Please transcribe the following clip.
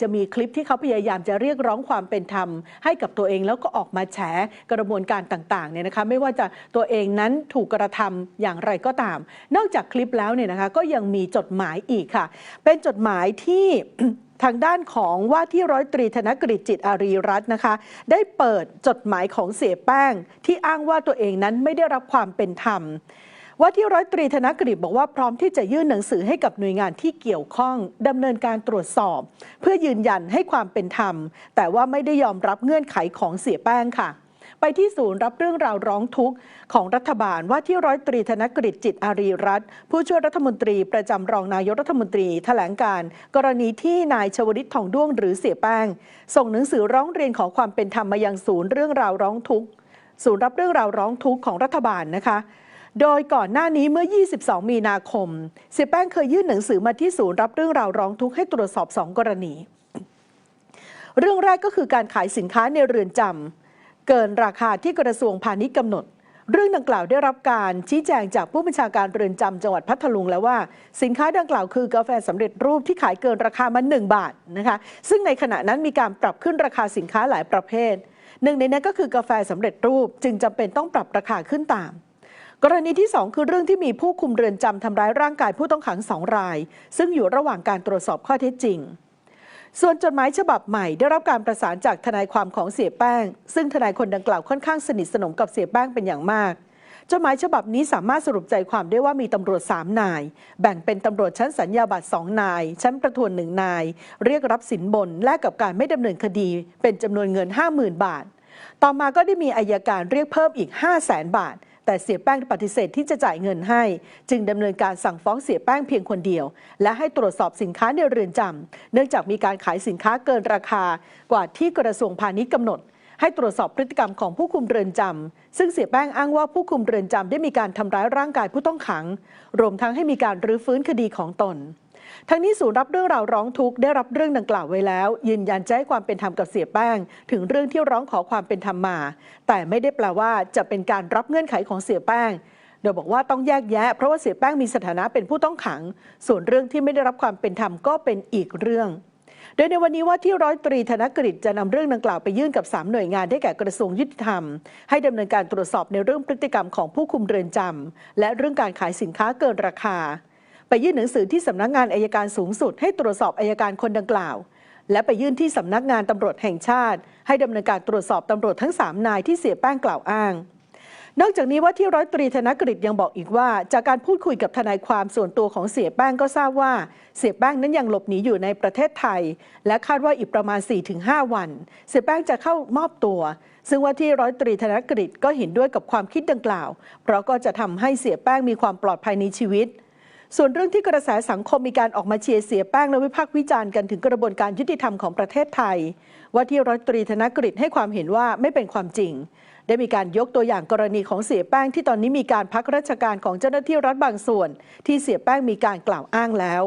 จะมีคลิปที่เขาพยายามจะเรียกร้องความเป็นธรรม ให้กับตัวเองแล้วก็ออกมาแฉกระบวนการต่างๆเนี่ยนะคะไม่ว่าจะตัวเองนั้นถูกกระทำอย่างไรก็ตาม นอกจากคลิปแล้วเนี่ยนะคะก็ยังมีจดหมายอีกค่ะ เป็นจดหมายที่ทางด้านของว่าที่ร้อยตรีธนกฤษจิตอารีรัตน์นะคะ ได้เปิดจดหมายของเสียแป้ง ที่อ้างว่าตัวเองนั้นไม่ได้รับความเป็นธรรม ว่าที่ร้อยตรีธนกฤษบอกว่าพร้อมที่จะยื่นหนังสือให้กับหน่วยงานที่เกี่ยวข้องดำเนินการตรวจสอบ เพื่อยืนยันให้ความเป็นธรรม แต่ว่าไม่ได้ยอมรับเงื่อนไขของเสียแป้งค่ะ ไปที่ศูนย์รับเรื่องราวร้องทุกข์ของรัฐบาลว่าที่ร้อยตรีธนกฤษจิตอารีรัตน์ผู้ช่วยรัฐมนตรีประจำรองนายกรัฐมนตรีแถลงการ กรณีที่นายชวลิตทองด้วงหรือเสียแป้ง ส่งหนังสือร้องเรียนขอความเป็นธรรมมายังศูนย์เรื่องราวร้องทุกข์ศูนย์รับเรื่องราวร้องทุกข์ของรัฐบาลนะคะ โดยก่อนหน้านี้เมื่อ 22 มีนาคม เสียแป้งเคยยื่นหนังสือมาที่ศูนย์รับเรื่องราวร้องทุกข์ให้ตรวจสอบ 2 กรณี เรื่องแรกก็คือการขายสินค้าในเรือนจำเกินราคาที่กระทรวงพาณิชย์กำหนด เรื่องดังกล่าวได้รับการชี้แจงจากผู้บัญชาการเรือนจำจังหวัดพัทลุงแล้วว่า สินค้าดังกล่าวคือกาแฟสำเร็จรูปที่ขายเกินราคามา1บาทนะคะซึ่งในขณะนั้นมีการปรับขึ้นราคาสินค้าหลายประเภทหนึ่งในนั้นก็คือกาแฟสำเร็จรูปจึงจำเป็นต้องปรับราคาขึ้นตาม กรณีที่ 2 คือเรื่องที่มีผู้คุมเรือนจำทำร้ายร่างกายผู้ต้องขังสองราย ซึ่งอยู่ระหว่างการตรวจสอบข้อเท็จจริง ส่วนจดหมายฉบับใหม่ได้รับการประสานจากทนายความของเสียแป้ง ซึ่งทนายคนดังกล่าวค่อนข้างสนิทสนมกับเสียแป้งเป็นอย่างมากจดหมายฉบับนี้สามารถสรุปใจความได้ว่ามีตำรวจ 3 นาย แบ่งเป็นตำรวจชั้นสัญญาบัตร2นาย ชั้นประทวนหนึ่งนาย เรียกรับสินบนแลกกับการไม่ดำเนินคดี เป็นจำนวนเงิน 50,000 บาท ต่อมาก็ได้มีอายการเรียกเพิ่มอีก 5 0 0 0 0 0บาท แต่เสียแป้งปฏิเสธที่จะจ่ายเงินให้ จึงดำเนินการสั่งฟ้องเสียแป้งเพียงคนเดียว และให้ตรวจสอบสินค้าในเรือนจำเนื่องจากมีการขายสินค้าเกินราคากว่าที่กระทรวงพาณิชย์กำหนดให้ตรวจสอบพฤติกรรมของผู้คุมเรือนจำซึ่งเสียแป้งอ้างว่าผู้คุมเรือนจำได้มีการทำร้ายร่างกายผู้ต้องขัง รวมทั้งให้มีการรื้อฟื้นคดีของตน ทั้งนี้ศูนย์รับเรื่องราวร้องทุกข์ได้รับเรื่องดังกล่าวไว้แล้ว ยืนยันจะให้ความเป็นธรรมกับเสียแป้ง ถึงเรื่องที่ร้องขอความเป็นธรรมมา แต่ไม่ได้แปลว่าจะเป็นการรับเงื่อนไขของเสียแป้งโดยบอกว่าต้องแยกแยะ เพราะว่าเสียแป้งมีสถานะเป็นผู้ต้องขัง ส่วนเรื่องที่ไม่ได้รับความเป็นธรรมก็เป็นอีกเรื่องโดยในวันนี้ว่าที่ร้อยตรีธนกฤษจะนำเรื่องดังกล่าวไปยื่นกับ 3 หน่วยงานได้แก่กระทรวงยุติธรรม ให้ดำเนินการตรวจสอบในเรื่องพฤติกรรมของผู้คุมเรือนจำและเรื่องการขายสินค้าเกินราคา ไปยื่นหนังสือที่สำนักงานอายการสูงสุด ให้ตรวจสอบอายการคนดังกล่าว และไปยื่นที่สำนักงานตำรวจแห่งชาติ ให้ดำเนินการตรวจสอบตำรวจทั้ง 3 นายที่เสียแป้งกล่าวอ้าง นอกจากนี้ว่าที่ร้อยตรีธนกฤษยังบอกอีกว่า จากการพูดคุยกับทนายความส่วนตัวของเสียแป้งก็ทราบว่า เสียแป้งนั้นยังหลบหนีอยู่ในประเทศไทย และคาดว่าอีกประมาณ 4-5 วัน เสียแป้งจะเข้ามอบตัวซึ่งว่าที่ร้อยตรีธนกฤษก็เห็นด้วยกับความคิดดังกล่าว เพราะก็จะทำให้เสียแป้งมีความปลอดภัยในชีวิต ส่วนเรื่องที่กระแสสังคมมีการออกมาเชียร์เสียแป้งและวิพากษ์วิจารณ์กันถึงกระบวนการยุติธรรมของประเทศไทย ว่าที่ร้อยตรีธนกฤษให้ความเห็นว่าไม่เป็นความจริง ได้มีการยกตัวอย่างกรณีของเสียแป้งที่ตอนนี้มีการพักราชการของเจ้าหน้าที่รัฐบางส่วน ที่เสียแป้งมีการกล่าวอ้างแล้ว